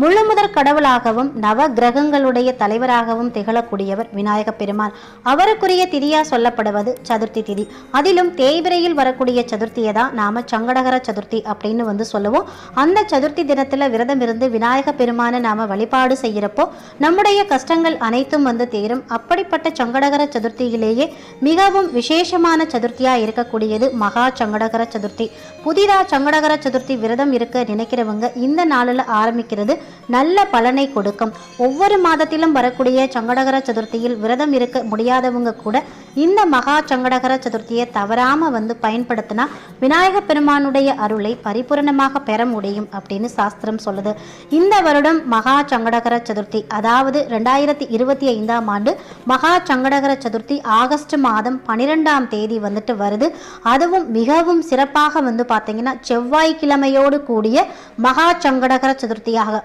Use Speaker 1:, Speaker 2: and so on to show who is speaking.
Speaker 1: முழுமுதற் கடவுளாகவும் நவ கிரகங்களுடைய தலைவராகவும் திகழக்கூடியவர் விநாயக பெருமான். அவருக்குரிய திதியா சொல்லப்படுவது சதுர்த்தி திதி. அதிலும் தேய்பிரையில் வரக்கூடிய சதுர்த்தியை தான் நாம சங்கடகர சதுர்த்தி அப்படின்னு வந்து சொல்லுவோம். அந்த சதுர்த்தி தினத்துல விரதம் இருந்து விநாயக பெருமானை நாம வழிபாடு செய்யறப்போ நம்முடைய கஷ்டங்கள் அனைத்தும் வந்து தீரும். அப்படிப்பட்ட சங்கடகர சதுர்த்தியிலேயே மிகவும் விசேஷமான சதுர்த்தியா இருக்கக்கூடியது மகா சங்கடகர சதுர்த்தி. புதிதா சங்கடகர சதுர்த்தி விரதம் இருக்க நினைக்கிறவங்க இந்த நாளில் ஆரம்பிக்கிறது நல்ல பலனை கொடுக்கும். ஒவ்வொரு மாதத்திலும் வரக்கூடிய சங்கடகர சதுர்த்தியில் விரதம் இருக்க முடியாதவங்க கூட இந்த மகா சங்கடகர சதுர்த்தியை தவறாமல் வந்து பயன்படுத்தினா விநாயக பெருமானுடைய அருளை பரிபூரணமாக பெற முடியும் அப்படின்னு சாஸ்திரம் சொல்லுது. இந்த வருடம் மகா சங்கடகர சதுர்த்தி அதாவது ரெண்டாயிரத்தி இருபத்தி ஐந்தாம் ஆண்டு மகா சங்கடகர சதுர்த்தி ஆகஸ்ட் மாதம் பனிரெண்டாம் தேதி வந்துட்டு வருது. அதுவும் மிகவும் சிறப்பாக வந்து பார்த்தீங்கன்னா செவ்வாய்க்கிழமையோடு கூடிய மகா சங்கடகர சதுர்த்தியாக